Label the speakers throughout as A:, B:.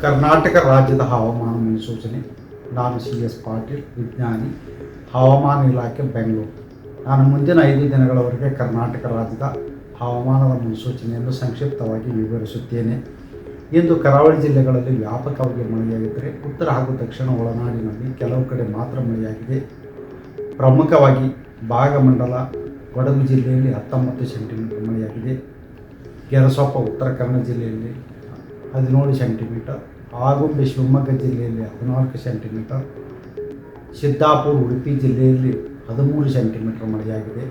A: ಕರ್ನಾಟಕ ರಾಜ್ಯದ ಹವಾಮಾನ ಮುನ್ಸೂಚನೆ. ನಾನು ಸಿ ಎಸ್ ಪಾಟೀಲ್, ವಿಜ್ಞಾನಿ, ಹವಾಮಾನ ಇಲಾಖೆ, ಬೆಂಗಳೂರು. ನಾನು ಮುಂದಿನ ಐದು ದಿನಗಳವರೆಗೆ ಕರ್ನಾಟಕ ರಾಜ್ಯದ ಹವಾಮಾನದ ಮುನ್ಸೂಚನೆಯನ್ನು ಸಂಕ್ಷಿಪ್ತವಾಗಿ ವಿವರಿಸುತ್ತೇನೆ. ಇಂದು ಕರಾವಳಿ ಜಿಲ್ಲೆಗಳಲ್ಲಿ ವ್ಯಾಪಕವಾಗಿ ಮಳೆಯಾಗಿದ್ದರೆ ಉತ್ತರ ಹಾಗೂ ದಕ್ಷಿಣ ಒಳನಾಡಿನಲ್ಲಿ ಕೆಲವು ಕಡೆ ಮಾತ್ರ ಮಳೆಯಾಗಿದೆ. ಪ್ರಮುಖವಾಗಿ ಭಾಗಮಂಡಲ ಕೊಡಗು ಜಿಲ್ಲೆಯಲ್ಲಿ ಹತ್ತೊಂಬತ್ತು ಸೆಂಟಿಮೀಟರ್ ಮಳೆಯಾಗಿದೆ. ಕೆರಸೊಪ್ಪ ಉತ್ತರ ಕನ್ನಡ ಜಿಲ್ಲೆಯಲ್ಲಿ ಹದಿನೇಳು ಸೆಂಟಿಮೀಟರ್ ಆಗುಂಬೆ ಶಿವಮೊಗ್ಗ ಜಿಲ್ಲೆಯಲ್ಲಿ ಹದಿನಾಲ್ಕು ಸೆಂಟಿಮೀಟರ್. ಸಿದ್ದಾಪುರ, ಉಡುಪಿ ಜಿಲ್ಲೆಯಲ್ಲಿ ಹದಿಮೂರು ಸೆಂಟಿಮೀಟರ್ ಮಳೆಯಾಗಿದೆ.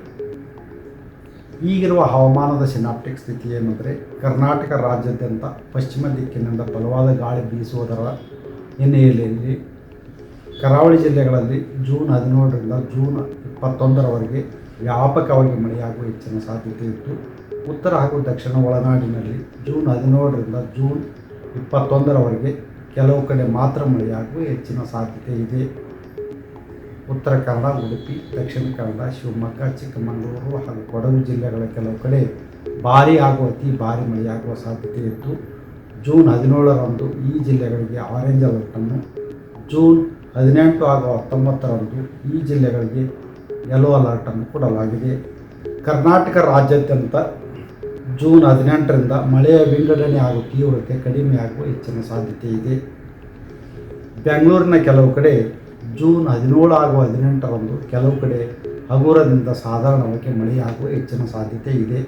A: ಈಗಿರುವ ಹವಾಮಾನದ ಸಿನಾಪ್ಟಿಕ್ ಸ್ಥಿತಿ ಏನಂದರೆ, ಕರ್ನಾಟಕ ರಾಜ್ಯಾದ್ಯಂತ ಪಶ್ಚಿಮ ದಿಕ್ಕಿನಿಂದ ಬಲವಾದ ಗಾಳಿ ಬೀಸುವುದರ ಹಿನ್ನೆಲೆಯಲ್ಲಿ ಕರಾವಳಿ ಜಿಲ್ಲೆಗಳಲ್ಲಿ ಜೂನ್ ಹದಿನೇಳರಿಂದ ಜೂನ್ ಇಪ್ಪತ್ತೊಂದರವರೆಗೆ ವ್ಯಾಪಕವಾಗಿ ಮಳೆಯಾಗುವ ಹೆಚ್ಚಿನ ಸಾಧ್ಯತೆ ಇತ್ತು ಉತ್ತರ ಹಾಗೂ ದಕ್ಷಿಣ ಒಳನಾಡಿನಲ್ಲಿ ಜೂನ್ ಹದಿನೇಳರಿಂದ ಜೂನ್ ಇಪ್ಪತ್ತೊಂದರವರೆಗೆ ಕೆಲವು ಕಡೆ ಮಾತ್ರ ಮಳೆಯಾಗುವ ಹೆಚ್ಚಿನ ಸಾಧ್ಯತೆ ಇದೆ. ಉತ್ತರ ಕನ್ನಡ, ಉಡುಪಿ, ದಕ್ಷಿಣ ಕನ್ನಡ, ಶಿವಮೊಗ್ಗ, ಚಿಕ್ಕಮಗಳೂರು ಹಾಗೂ ಕೊಡಗು ಜಿಲ್ಲೆಗಳ ಕೆಲವು ಕಡೆ ಭಾರೀ ಹಾಗೂ ಅತಿ ಭಾರಿ ಮಳೆಯಾಗುವ ಸಾಧ್ಯತೆ ಇತ್ತು ಜೂನ್ ಹದಿನೇಳರಂದು ಈ ಜಿಲ್ಲೆಗಳಿಗೆ ಆರೆಂಜ್ ಅಲರ್ಟನ್ನು ಜೂನ್ ಹದಿನೆಂಟು ಹಾಗೂ ಹತ್ತೊಂಬತ್ತರಂದು ಈ ಜಿಲ್ಲೆಗಳಿಗೆ ಯೆಲ್ಲೋ ಅಲರ್ಟನ್ನು ಕೊಡಲಾಗಿದೆ. ಕರ್ನಾಟಕ ರಾಜ್ಯಾದ್ಯಂತ ಜೂನ್ ಹದಿನೆಂಟರಿಂದ ಮಳೆಯ ವಿಂಗಡಣೆ ಹಾಗೂ ತೀವ್ರತೆ ಕಡಿಮೆಯಾಗುವ ಹೆಚ್ಚಿನ ಸಾಧ್ಯತೆ ಇದೆ. ಬೆಂಗಳೂರಿನ ಕೆಲವು ಕಡೆ ಜೂನ್ ಹದಿನೇಳು ಹಾಗೂ ಹದಿನೆಂಟರಂದು ಕೆಲವು ಕಡೆ ಹಗುರದಿಂದ ಸಾಧಾರಣವಾಗಿ ಮಳೆಯಾಗುವ ಹೆಚ್ಚಿನ ಸಾಧ್ಯತೆ ಇದೆ.